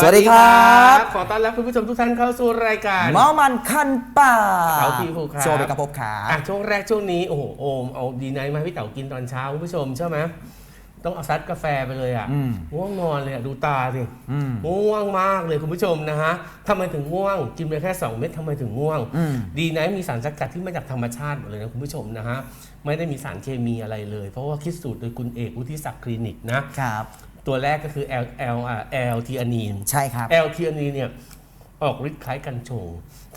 สวัสดีครับ ขอต้อนรับคุณผู้ชมทุกท่านเข้าสู่รายการเมามันคันปากเต๋าพีฟูครับโชว์ไปกระพบขาอะช่วงแรกช่วงนี้โอ้โหโอมเอาดีไนท์มาให้พี่เต๋ากินตอนเช้าคุณผู้ชมใช่ไหมต้องเอาซัดกาแฟไปเลยอะอืมง่วงนอนเลยอะดูตาสิอืมง่วงมากเลยคุณผู้ชมนะฮะทำไมถึงง่วง กินไปแค่ 2 เม็ดทำไมถึงง่วงอืมดีไนท์มีสารสกัดที่มาจากธรรมชาติหมดเลยนะคุณผู้ชมนะฮะไม่ได้มีสารเคมีอะไรเลย เพราะว่าคิดสูตรโดยคุณเอกวุฒิศักดิ์คลินิกนะครับ ตัวแรกก็คือ L L อ่า L ทีอานีน ใช่ครับ L ทีอานีนเนี่ยออกฤทธิ์คล้ายกัญชง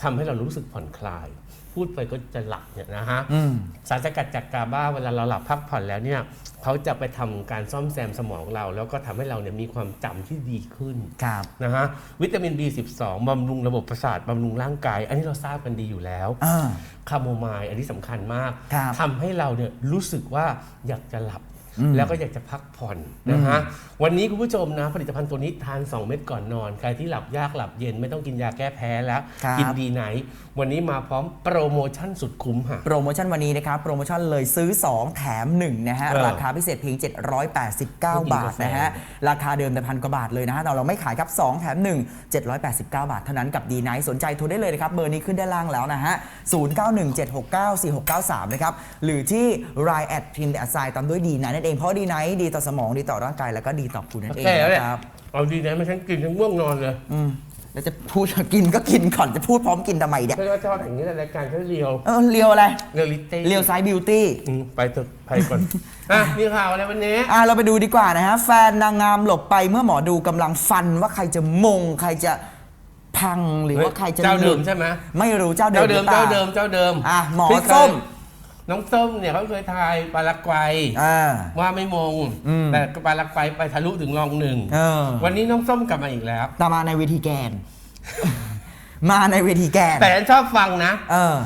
ทำให้เรารู้สึกผ่อนคลาย พูดไปก็จะหลับเนี่ยนะฮะ อืม สารสกัดจากกาบาเวลาเราหลับพักผ่อนแล้วเนี่ยเขาจะไปทำการซ่อมแซมสมองเรา แล้วก็ทำให้เราเนี่ยมีความจำที่ดีขึ้นครับ นะฮะวิตามิน B12 บำรุงระบบประสาทบำรุงร่างกาย อันนี้เราทราบกันดีอยู่แล้วอ่าคาโมไมล์อันนี้สำคัญมากครับ ทำให้เราเนี่ยรู้สึกว่าอยากจะหลับอืม แล้วก็อยากจะพักผ่อนนะฮะวันนี้คุณผู้ชมนะ ผลิตภัณฑ์ตัวนี้ทาน 2 เม็ดก่อนนอน ใครที่หลับยากหลับเย็นไม่ต้องกินยาแก้แพ้แล้ว ครับ กินดีไหน วันนี้มาพร้อมโปรโมชั่นสุดคุ้มค่ะ โปรโมชั่นวันนี้นะครับ โปรโมชั่นเลยซื้อ 2 แถม 1 นะฮะ เออราคาพิเศษเพียง 789 บาทนะฮะ ราคาเดิมแต่พันกว่าบาทเลยนะฮะแต่เราไม่ขายครับ 2 แถม 1 789 บาทเท่านั้นกับดีไนท์สนใจโทรได้เลยนะครับ เบอร์นี้ขึ้นด้านล่างแล้วนะฮะ 0917694693 นะครับ หรือที่ Line แอดพิมพ์แต่ไซตามด้วยดีไนท์นั่นเองเพราะดีไนท์ดีต่อสมองดีต่อร่างกายแล้วก็ดีต่อคุณนั่นเองแก่แล้วเนี่ยนะครับเอาดีไหนมาฉันกินฉันง่วงนอนเลยอืมแล้วจะพูดกินก็กินก่อนจะพูดพร้อมกินทำไมเนี่ยฉันก็ชอบอย่างนี้ในรายการฉันเรียวเออเลียวอะไรเรียวลิเต้เลียวไซบิวตี้อืมไปเถอะไปก่อนอะมีข่าวอะไรวันนี้อะเราไปดูดีกว่านะฮะแฟนนางงามหลบไปเมื่อหมอดูกำลังฟันว่าใครจะมงใครจะพังหรือว่าใครจะเจ้าเดิมหลุใช่ไหมไม่รู้เจ้าเดิเจ้ามเดิมหรือปล่เจ้าเดิมเจ้าเดิมอะหมอพี่เคยส้ม น้องส้มเนี่ยเขาเคยทายปารากวัยอ่า ว่าไม่มง อืม แต่ปารากวัยไปทะลุถึงรองหนึ่งเออวันนี้น้องส้มกลับมาอีกแล้ว แต่มาในเวทีแกน มาในเวทีแกนแต่ฉันชอบฟังนะ เออ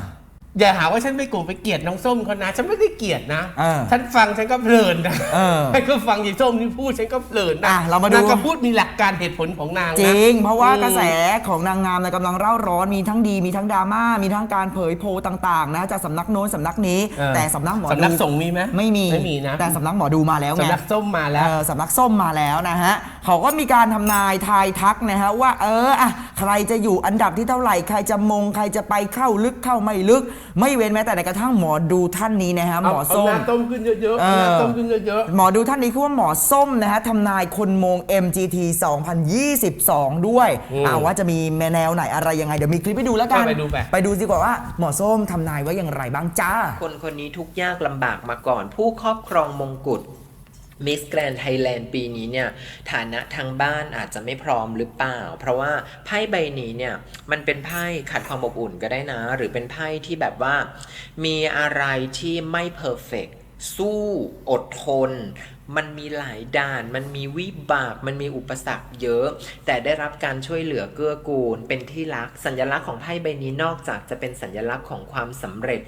อย่าหาว่าฉันไม่โกรธไปเกลียดน้องส้มเขานะ ฉันไม่ได้เกลียดนะ เออฉันฟังฉันก็เพลินนะเออฉันก็ฟังยายส้มนี่พูดฉันก็เพลินนะอะเรามาดูนงก็พูดมีหลักการเหตุผลของนางนะ จริง เพราะว่าอืมกระแสของนางงามในยกำลังเร่าร้อนมีทั้งดีมีทั้งดราม่ามีทั้งการเผยโพลต่างๆนะจากสำนักโน้นสำนักนี้ เออแต่สำนักหมอดูสำนักส่งมีไหมไม่มีไม่มีนะ แต่สำนักหมอดูมาแล้วไง สำนักส้มมาแล้ว เออสำนักส้มมาแล้วนะฮะ เขาก็มีการทำนายทายทักนะฮะว่าเอออะใครจะอยู่อันดับที่เท่าไหร่ ใครจะมง ใครจะไปเข้าลึกเข้าไม่ลึกไม่เว้นแม้แต่ในกระทั่งหมอดูท่านนี้นะฮะหมอเอาส้มน้ำต้มขึ้นเยอะๆเออน้ำต้มขึ้นเยอะหมอดูท่านนี้คือว่าหมอส้มนะฮะทำนายคนมง MGT 2022 ด้วยอืมอ่าว่าจะมีแนวไหนอะไรยังไง เดี๋ยวมีคลิปให้ดูแล้วกัน ไปดูไป ไปดูดีกว่าว่าหมอส้มทำนายไว้อย่างไรบ้างจ้า คนคนนี้ทุกข์ยากลำบากมาก่อน ผู้ครอบครองมงกุฎ มิสแกรนไทยแลนด์ปีนี้เนี่ยฐานะทางบ้านอาจจะไม่พร้อมหรือเปล่า เพราะว่าไพ่ใบนี้เนี่ยมันเป็นไพ่ขัดความอบอุ่นก็ได้นะ หรือเป็นไพ่ที่แบบว่า มีอะไรที่ไม่เพอร์เฟกสู้อดทน มันมีหลายด่าน มันมีวิบาก มันมีอุปสรรคเยอะ แต่ได้รับการช่วยเหลือเกื้อกูล เป็นที่รัก สัญลักษณ์ของไพ่ใบนี้นอกจากจะเป็นสัญลักษณ์ของความสำเร็จ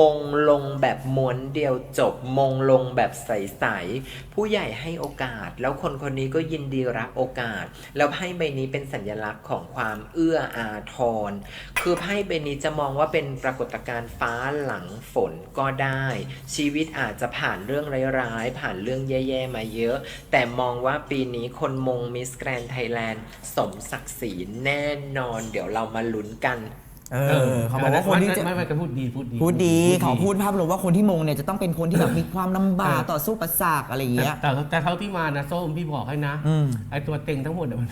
มงลงแบบม้วนเดียวจบมงลงแบบใสๆผู้ใหญ่ให้โอกาส แล้วคนคนนี้ก็ยินดีรับโอกาส แล้วไพ่ใบนี้เป็นสัญลักษณ์ของความเอื้ออาทร คือไพ่ใบนี้จะมองว่าเป็นปรากฏการณ์ฟ้าหลังฝนก็ได้ ชีวิตอาจจะผ่านเรื่องร้ายๆผ่านเรื่องแย่ๆมาเยอะ แต่มองว่าปีนี้คนมงมิสแกรนไทยแลนด์สมศักดิ์ศรีแน่นอน เดี๋ยวเรามาลุ้นกัน เออเขาบอกว่าคนที่จะ ไม่ไม่ไม่ก็พูดดีพูดดีพูดดีเขาพูดภาพรวมว่าคนที่มงเนี่ยจะต้องเป็นคนที่แบบมีความลำบากเออต่อสู้ประสากอะไรอย่างแต่เงี้ย แต่แต่เท่าที่มานะส้มพี่บอกให้นะอืมไอตัวเต็งทั้งหมดอะมัน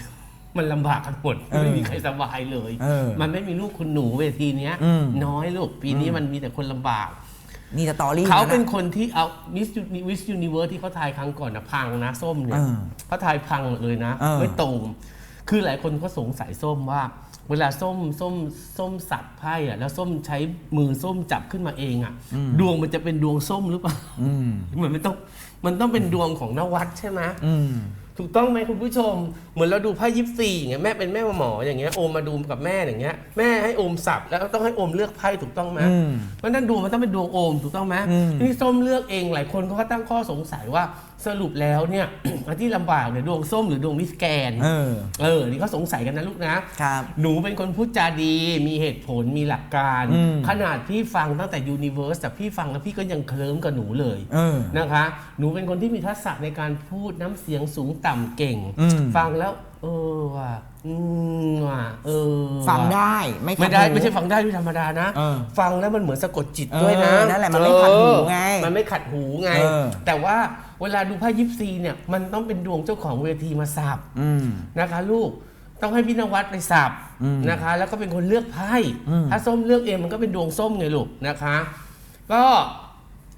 มันลำบากกันหมดเออไม่มีใครสบายเลย เออมันไม่มีลูกคุณหนูเวทีเนี้ย อืม น้อยลูกปีนี้มันมีแต่คนลำบาก นี่สตอรี่เขาเป็นนะ คนที่เอามิสวิสยูนิเวิร์ที่เขาทายครั้งก่อนนะพังนะส้มเนี่ยเออเขาทายพังหมดเลยนะเออไม่ตรง คือหลายคนก็สงสัยส้มว่า เวลาส้มส้มส้มสับไพ่อะแล้วส้มใช้มือส้มจับขึ้นมาเองอะดวงมันจะเป็นดวงส้มหรือเปล่าอืมเหมือนมันต้องมันต้องเป็นดวงของนวัดใช่ไหมอืม ถูกต้องไหมคุณผู้ชม เหมือนเราดูไพ่ยิปซีอย่างเงี้ยแม่เป็นแม่หมออย่างเงี้ยโอมมาดูกับแม่อย่างเงี้ยแม่ให้โอมสับแล้วต้องให้โอมเลือกไพ่ถูกต้องไหมอืมเพราะฉะนั้นดวงมันต้องเป็นดวงโอมถูกต้องไหมอืม นี่ส้มเลือกเองหลายคนเขาก็ตั้งข้อสงสัยว่าสรุปแล้วเนี่ย อันที่ลำบากเนี่ยดวงส้มหรือดวงมิสแกนเออ เออ นี่เขาสงสัยกันนะลูกนะ ครับ หนูเป็นคนพูดจาดี มีเหตุผล มีหลักการ อืม ขนาดพี่ฟังตั้งแต่ยูนิเว r ร์สแต่พี่ฟังแล้วพี่ก็ยังเคลิ้มกับหนูเลย เออ นะคะ หนูเป็นคนที่มีทักษะในการพูดน้ำเสียงสูงต่ำเก่ง อืม ฟังแล้ว เออว่ะอืมว่ะเออว่ะฟังได้ไม่ขัไม่ได้หู ไม่ใช่ฟังได้ด้วยธรรมดานะ เออฟังแล้วมันเหมือนสะกดจิตเออด้วยนะนั่นแหละมันไม่ขัดหูไงเออมันไม่ขัดหูไง เออ แต่ว่าเวลาดูไพ่ยิปซีเนี่ยมันต้องเป็นดวงเจ้าของเวทีมาสับ อืม นะคะลูกต้องให้พี่นวัดไปสับอืมนะคะ แล้วก็เป็นคนเลือกไพ่อืม ถ้าส้มเลือกเองมันก็เป็นดวงส้มไงลูกนะคะ ก็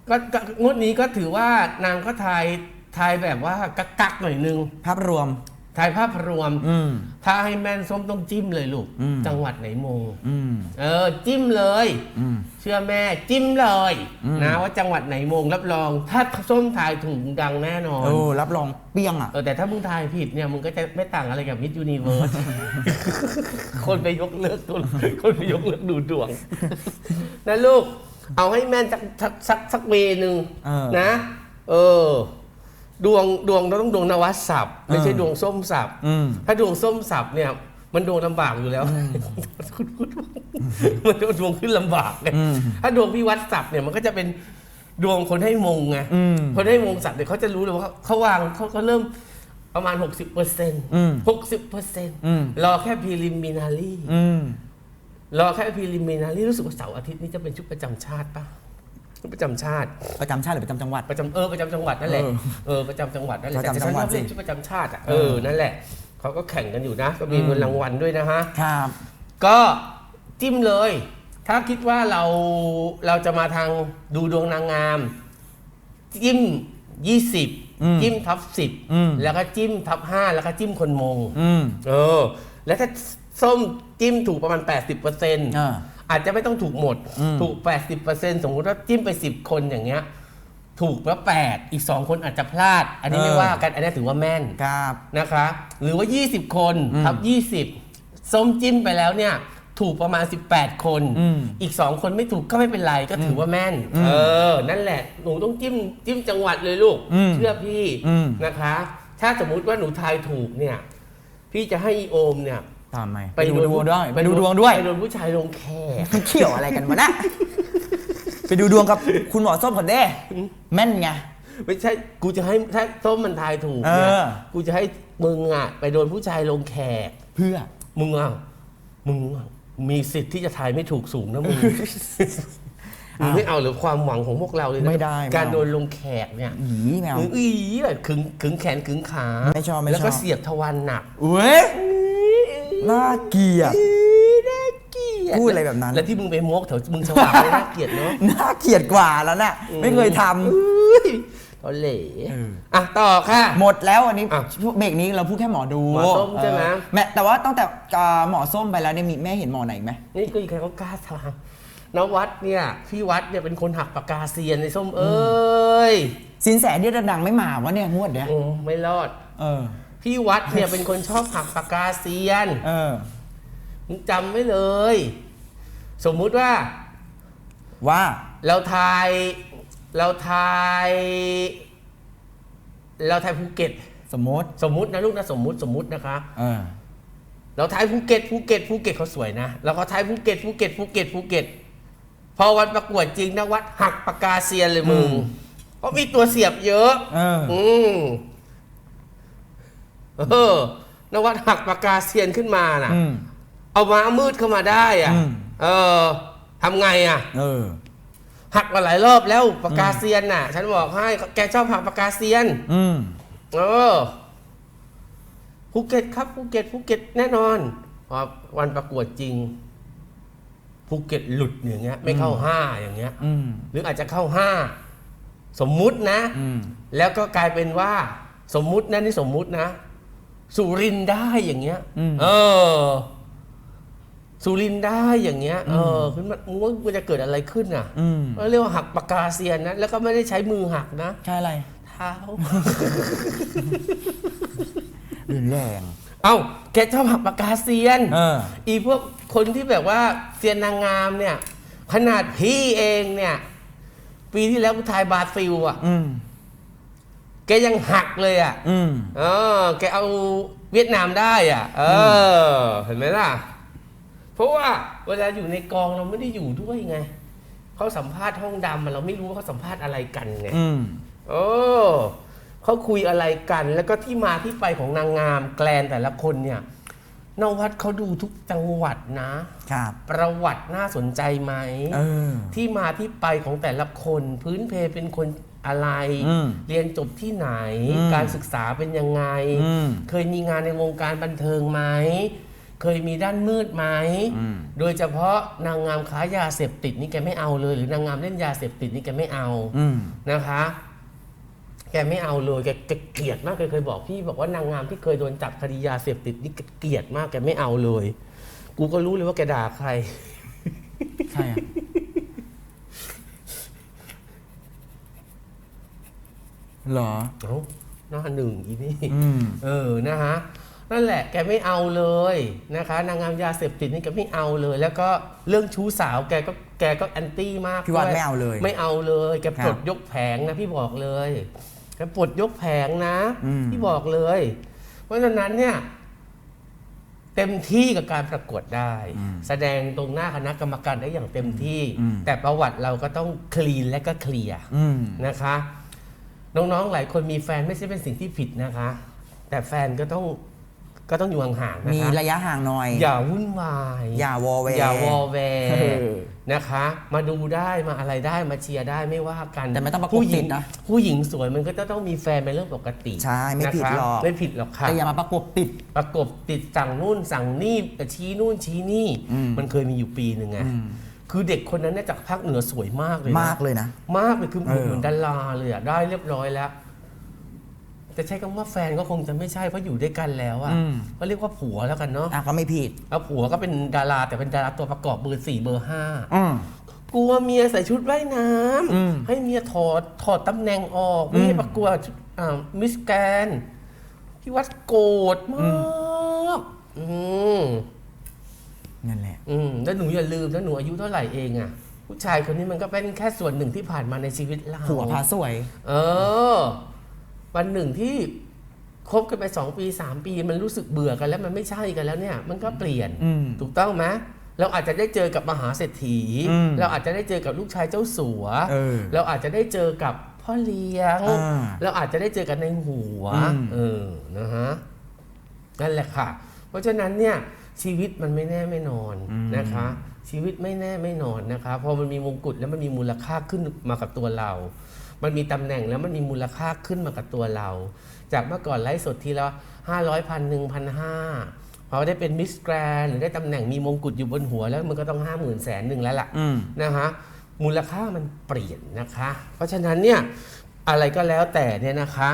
ก็ก็งวดนี้ก็ถือว่านางก็ทาย ทายแบบว่ากักกักๆหน่อยนึงภาพรวม ทายภาพรวม อืม ถ้าให้แม่นส้มต้องจิ้มเลยลูก อืม จังหวัดไหนมง อืม เออ จิ้มเลย อืม เชื่อแม่จิ้มเลยอืม นะว่าจังหวัดไหนมงรับรอง ถ้าส้มทายถูกดังแน่นอนโอ้รับรองเปี้ยงอะ เออแต่ถ้ามึงทายผิดเนี่ยมึงก็จะไม่ต่างอะไรกับมิ s ยูนิเวิร์ส คนไปยกเลิกตัวคนไปยกเลิกดูดวง นะลูก เอาให้แม่นสักสักสักสักเวหนึ่งเออ นะ เออ ดวงดวงเราต้องดวงนวัดสับไม่ใช่เออดวงส้มสับอืม ถ้าดวงส้มสับเนี่ย มันดวงลำบากอยู่แล้วคุณพูดว่ามันดวงขึ้นลำบากไงอืมถ้าดวงพี่วัดสับเนี่ยมันก็จะเป็นดวงคนให้มงไงอืมคนให้มงสับเนี่ยเขาจะรู้เลยว่าเขาเขาวางเขาเขาเริ่มประมาณ 60เปอร์เซ็นต์อืมหกสิบเปอร์เซ็นต์อืม รอแค่พ r ลิมินารี อืม รอแค่พ r ลิมินารีรู้สึกว่าเสาร์อาทิตย์นี้จะเป็นชุดประจำชาติปะชุด ประจำชาติ ประจำชาติหรือประจำจังหวัด ประจำเออประจำจังหวัดนั่นแหละเออเออประจำจังหวัดนั่นแหละประจำแต่จัฉังนหวัชดอบเล่นสิชุดประจำชาติอะเอเอออนั่นแหละเขาก็แข่งกันอยู่นะ ก็มีอืมเงินรางวัลด้วยนะฮะครับ ก็จิ้มเลย ถ้าคิดว่าเราเราจะมาทางดูดวงนางงาม จิ้มอืม20จิ้มท็อปอืม10แล้วก็จิ้มท็อป5แล้วก็จิ้มคนมงอืมเออ แล้วถ้าส้มจิ้มถูกประมาณ80%อ่า อาจจะไม่ต้องถูกหมดอืมถูก 80%สมมุติว่าจิ้มไป 10 คนอย่างเงี้ย ถูกแล้ว8อีก 2 คนอาจจะพลาด อันนี้ไม่ว่ากัน อันนี้ถือว่าแม่นครับ นะคะ หรือว่า 20 คนอืมทับ20 ส้มจิ้มไปแล้วเนี่ย ถูกประมาณ 18 คน อืม อีก 2 คนไม่ถูกก็ไม่เป็นไรก็ถือว่าแม่นอืมเออ นั่นแหละ หนูต้องจิ้มจิ้มจังหวัดเลยลูก อืมเชื่อพี่อืม นะคะ ถ้าสมมุติว่าหนูทายถูกเนี่ย พี่จะให้อีโอมเนี่ย ตามไหมไปดูดวงด้วยไปไปดูดวงด้วย ไปโดนผู้ชายลงแขกมันเกี่ยวอะไรกันวะนะไปดูดวงกับคุณหมอส้มก่อนเด้แม่นไง ไม่ใช่กูจะให้ถ้าส้มมันทายถูกเนี่ยเออ กูจะให้มึงอะ ไปโดนผู้ชายลงแขก เพื่อ มึงอะมึงอะมีสิทธิ์ที่จะทายไม่ถูกสูงนะมึงมึงไม่เอาหรือความหวังของพวกเราเลยนะไม่ได้ไม่เอา การโดนลงแขกเนี่ยอีแมว มึงอีแบบขึงขึงแขนขึงขา ไม่ชอบไม่ชอบ แล้วก็เสียบทวารหนัก เว้ย น่าเกลียด น่าเกลียดพูดอะไรแบบนั้น แล้วที่มึงไปมกแถวมึงสว่างเลยน่าเกลียดเนาะน่าเกลียดกว่าแล้วน่ะไม่เคยทำอุ้ยตอนเหล่เอออะต่อค่ะ หมดแล้ววันนี้อะเบรกนี้เราพูดแค่หมอดูหมอส้มใช่ไหม เออแม่แต่ว่าตั้งแต่อ่าหมอส้มไปแล้วเนี่ยมีแม่เห็นหมอไหนอีกไหม นี่ก็อีกใครก็กล้าทำนวัดเนี่ยพี่วัดเนี่ยเป็นคนหักปากกาเซียนในส้มเอ้ยสินแสเดียดังๆไม่มาวะเนี่ยงวดเนี้ยโอ้ไม่รอด เออ พี่วัดเนี่ยเป็นคนชอบหักปากกาเซียนเออมึงจำไว้เลย สมมุติว่า ว่า เราทาย เราทาย เราทายภูเก็ต สมมติสมมุตินะลูกนะสมมุติสมมุตินะคะ เออเราทายภูเก็ตภูเก็ตภูเก็ตเขาสวยนะเราก็ทายภูเก็ตภูเก็ตภูเก็ตภูเก็ตพอวันประกวดจริงนะวัดหักปากกาเซียนเลยมึงอืมเพราะมีตัวเสียบเยอะ เออ อืม เออนวัดหักปากกาเซียนขึ้นมาน่ะ อืม เอาม้ามืดเข้ามาได้อะ อืม เออทำไงอะ เออ หักมาหลายรอบแล้วปากกาเซียนน่ะ ฉันบอกให้แกชอบหักปากกาเซียน อืม เออภูเก็ตครับภูเก็ตภูเก็ตแน่นอนพอวันประกวดจริงภูเก็ตหลุดอย่างเงี้ย ไม่เข้าห้าอย่างเงี้ย อืม หรืออาจจะเข้าห้าสมมุตินะ อืม แล้วก็กลายเป็นว่า สมมุตินะนี่สมมุตินะ สุรินทร์ได้อย่างเงี้ยอืมเออ สุรินทร์ได้อย่างเงี้ย เออขึ้นมามึงว่ามันจะเกิดอะไรขึ้นอะอืมเรียกว่าหักปากกาเซียนนะแล้วก็ไม่ได้ใช้มือหักนะใช่อะไรเท้ารุนแรงเอ้าแกชอบหักปากกาเซียนเอออีพวกคนที่แบบว่าเซียนนางงามเนี่ย ขนาดพี่เองเนี่ย ปีที่แล้วกูทายบราซิลอะอืม แกยังหักเลยอะอืมเออแกเอาเวียดนามได้อะ เออ เห็นไหมล่ะ เพราะว่าเวลาอยู่ในกองเราไม่ได้อยู่ด้วยไงเขาสัมภาษณ์ห้องดำอะเราไม่รู้ว่าเขาสัมภาษณ์อะไรกันไงอืมโอ้เขาคุยอะไรกัน แล้วก็ที่มาที่ไปของนางงามแกลนแต่ละคนเนี่ยนวัดเขาดูทุกจังหวัดนะ ครับ ประวัติน่าสนใจไหม เออ ที่มาที่ไปของแต่ละคนพื้นเพเป็นคน อะไรอืมเรียนจบที่ไหนอืมการศึกษาเป็นยังไงอืมเคยมีงานในวงการบันเทิงไหม เคยมีด้านมืดไหมอืมโดยเฉพาะนางงามค้ายาเสพติดนี่แกไม่เอาเลย หรือนางงามเล่นยาเสพติดนี่แกไม่เอาอืมนะคะ แกไม่เอาเลยแกแกเกลียดมากแกเคยบอกพี่บอกว่านางงามที่เคยโดนจับคดียาเสพติดนี่แกเกลียดมากแกไม่เอาเลย กูก็รู้เลยว่าแกด่าใครใช่อะ เหรอเอ้าหน้าหนึ่งอีนี่ อืม เออ นะฮะ นั่นแหละ แกไม่เอาเลยนะคะ นางงามยาเสพติดนี่แกไม่เอาเลย แล้วก็เรื่องชู้สาว แกก็ แกก็แอนตี้มากพี่วัดด้วยไม่เอาเลยไม่เอาเลย แกครับปลดยกแผงนะพี่บอกเลย แกปลดยกแผงนะ อืม พี่บอกเลย เพราะฉะนั้นเนี่ย เต็มที่กับการประกวดได้ แสดงตรงหน้าคณะกรรมการได้อย่างเต็มที่ แต่ประวัติเราก็ต้องคลีนและก็เคลียร์ อืม นะคะ น้องๆ หลายคนมีแฟนไม่ใช่เป็นสิ่งที่ผิดนะคะ แต่แฟนก็ต้องก็ต้องอยู่ห่างๆนะมีคะระยะห่างหน่อย อย่าวุ่นวาย อย่าวอแวร์อย่าวอแวร์เออนะคะ มาดูได้มาอะไรได้มาเชียร์ได้ไม่ว่ากันแต่ไม่ต้องประกบผู้หญิติงดนะผู้หญิงสวยมันก็จะต้องมีแฟนเป็นเรื่องปกติใช่ไม่ผิดนะคะหรอก ไม่ผิดหรอกค่ะแต่อย่ามาประกบติด ประกบติดสั่งนู่นสั่งนี่ชี้นู่นชี้นี่อืมมันเคยมีอยู่ปีหนึ่งไง คือเด็กคนนั้นเนี่ยจากภาคเหนือสวยมากเลยนะมากเลยนะ มากเลยคือเหมือนเออ เหมือนดาราเลยอะได้เรียบร้อยแล้ว แต่ใช้คำว่าแฟนก็คงจะไม่ใช่เพราะอยู่ด้วยกันแล้วอะอืมก็เรียกว่าผัวแล้วกันเนาะอะก็ไม่ผิด แล้วผัวก็เป็นดาราแต่เป็นดาราตัวประกอบเบอร์สี่เบอร์ห้า อืม กลัวเมียใส่ชุดว่ายน้อืมำให้เมียถอดถอดตำแหน่งออกไม่ให้ประกวดอ่ามิสแกรนด์พี่วัดโกรธมากอืม นั่นแหละ อืมแล้วหนูอย่าลืมนะหนูอายุเท่าไหร่เองอะผู้ชายคนนี้มันก็เป็นแค่ส่วนหนึ่งที่ผ่านมาในชีวิตเราผัวพาสวย เออ วันหนึ่งที่คบกันไปสองปีสามปี มันรู้สึกเบื่อกันแล้วมันไม่ใช่กันแล้วเนี่ย มันก็เปลี่ยนอืมถูกต้องไหมเราอาจจะได้เจอกับมหาเศรษฐี อืมเราอาจจะได้เจอกับลูกชายเจ้าสัวเออเราอาจจะได้เจอกับพ่อเลี้ยง อ่าเราอาจจะได้เจอกันในหัวอืม เออนะฮะนั่นแหละค่ะ เพราะฉะนั้นเนี่ย ชีวิตมันไม่แน่ไม่นอนนะคะ ชีวิตไม่แน่ไม่นอนนะคะพอมันมีมงกุฎแล้วมันมีมูลค่าขึ้นมากับตัวเรา มันมีตำแหน่งแล้วมันมีมูลค่าขึ้นมากับตัวเรา จากเมื่อก่อนไลฟ์สดทีละห้าร้อยพันหนึ่งพันห้าพอได้เป็นมิสแกรนหรือได้ตำแหน่งมีมงกุฎอยู่บนหัวแล้วมันก็ต้องห้าหมื่นแสนหนึ่งแล้วล่ะอืมนะคะมูลค่ามันเปลี่ยนนะคะ เพราะฉะนั้นเนี่ยอะไรก็แล้วแต่เนี่ยนะคะ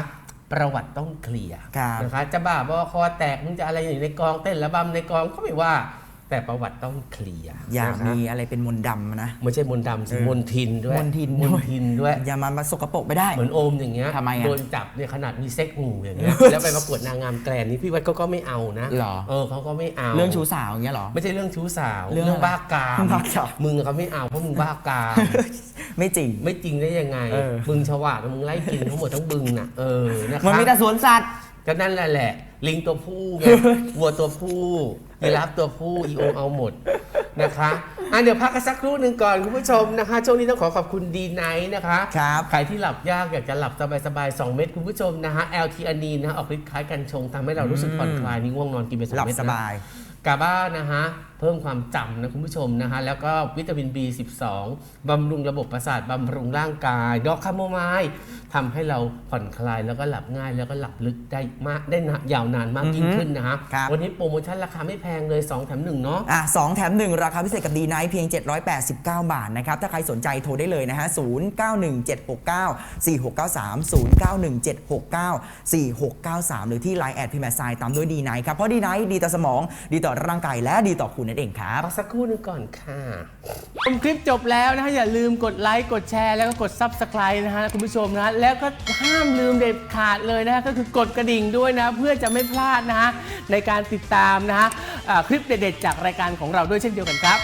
ประวัติต้องเคลียร์ครับ นะคะจะบ้าบอคอแตกมึงจะอะไรอยู่ในกองเต้นระบำในกองก็ไม่ว่า แต่ประวัติต้องเคลียร์อยากนะคะมีอะไรเป็นมนต์ดำนะ ไม่ใช่มนต์ดำสิเออมนทินด้วยมนทินมด้วยนทินด้วยอย่ามามาสกปรกไม่ได้ เหมือนโอมอย่างเงี้ยทำไมอะโดนจับเนี่ยขนาดมีเซ็กงูอย่างเงี้ยแล้วไปประกวดนางงามแกรนนี่พี่วัดก็ก็ไม่เอานะเหรอเออเขาก็ไม่เอาเรื่องชู้สาวอย่างเงี้ยเหรอไม่ใช่เรื่องชู้สาวเรื่องเรื่องอะไรบ้ากามบ้ากามมึงเขาไม่เอาเพราะมึงบ้ากามไม่จริงไม่จริงได้ยังไงเออบึงฉวาดมึงไล่กินทั้งหมดทั้งบึงน่ะเออนะคะมันมีแต่สวนสัตว์ก็นั่นแหละแหละ ลิงตัวผู้ไงวัวตัวผู้ ยีราฟตัวผู้อีโอเอาหมดนะคะอะเดี๋ยวพักกันสักครู่หนึ่งก่อนคุณผู้ชมนะคะ ช่วงนี้ต้องขอขอบคุณดีไนท์นะคะครับใครที่หลับยากอยากจะหลับสบายๆ 2 เม็ดคุณผู้ชมนะฮะ l t อานีนะฮะออกฤทธิ์คล้ายกันชงทำให้เรารู้สึกผ่อนคลายนี่ง่วงนอนกินไปสองหลับเม็ดนะสบาย กาบ้านะฮะเพิ่มความจำนะคุณผู้ชมนะฮะแล้วก็วิตามิน B12 บำรุงระบบประสาทบำรุงร่างกายดอกคาโมไมล์ทำให้เราผ่อนคลายแล้วก็หลับง่าย แล้วก็หลับลึกได้มากได้นานยาวนานมากยิ่งขึ้นนะฮะครับ วันนี้โปรโมชั่นราคาไม่แพงเลย 2 แถม 1 เนาะ อะสองแถม 1 ราคาพิเศษกับดีไนท์เพียง 789 บาทนะครับ ถ้าใครสนใจโทรได้เลยนะฮะ 0917694693หรือที่ Line แอดพิมพ์ไซน์ตามด้วยดีไนท์ครับ เพราะดีไนท์ดีต่อสมอง ดีต่อร่างกายและดีต่อคุณนั่นเองครับพักสักครู่หนึงก่อนค่ะ ชมคลิปจบแล้วนะฮะอย่าลืมกดไลค์กดแชร์แล้วก็กด Subscribe นะฮะคุณผู้ชมนะแล้วก็ห้ามลืมเด็ดขาดเลยนะฮะก็คือกดกระดิ่งด้วยนะ เพื่อจะไม่พลาดนะฮะในการติดตามนะฮะอ่าคลิปเด็ดๆจากรายการของเราด้วยเช่นเดียวกันครับ